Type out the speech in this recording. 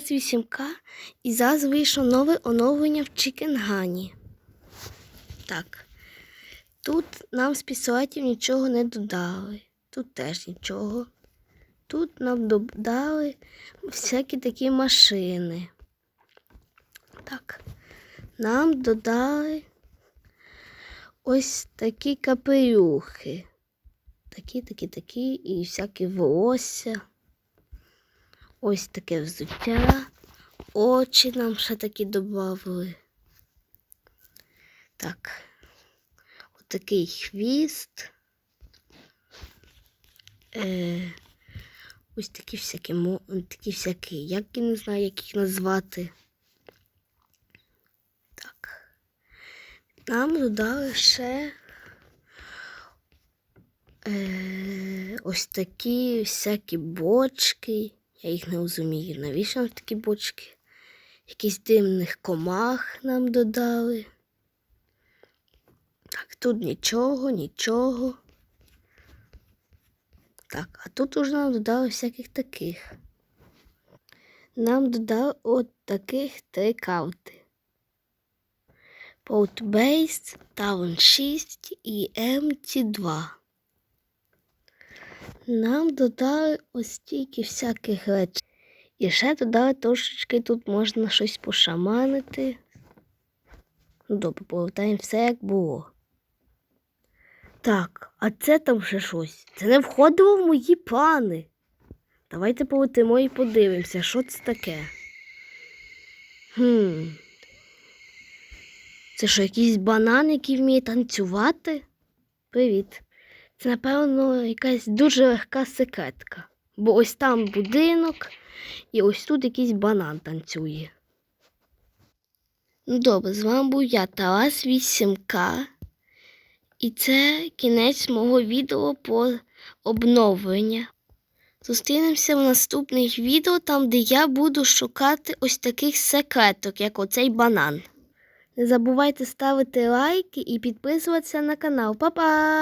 8К і зараз вийшло нове оновлення в Чікенгані. Так. Тут нам з пістолетів нічого не додали. Тут теж нічого. Тут нам додали всякі такі машини. Так. Нам додали ось такі капелюхи. Такі, такі, такі, і всякі волосся. Ось таке взуття. Очі нам ще такі додали. Так. Отакий хвіст. Е, ось такі всякі, такі всякі, як я не знаю, як їх назвати. Так. Нам додали ще е, ось такі всякі бочки. Я їх не розумію. Навіщо нам такі бочки? Якісь димних комах нам додали. Так, тут нічого, нічого. Так, а тут уже нам додали всяких таких. Нам додали от таких три карти. Portbase, Town 6 і MT2. Нам додали ось стільки всяких речей. І ще додали трошечки тут можна щось пошаманити. Ну, добре, повертаємо все як було. Так, а це там ще щось. Це не входило в мої плани. Давайте полетимо і подивимося, що це таке. Хм. Це що, якийсь банан, який вміє танцювати? Привіт. Це, напевно, якась дуже легка секретка. Бо ось там будинок, і ось тут якийсь банан танцює. Ну добре, з вами був я, Тарас 8К. І це кінець мого відео про обновлення. Зустрінемося в наступних відео, там, де я буду шукати ось таких секреток, як оцей банан. Не забувайте ставити лайки і підписуватися на канал. Па-па!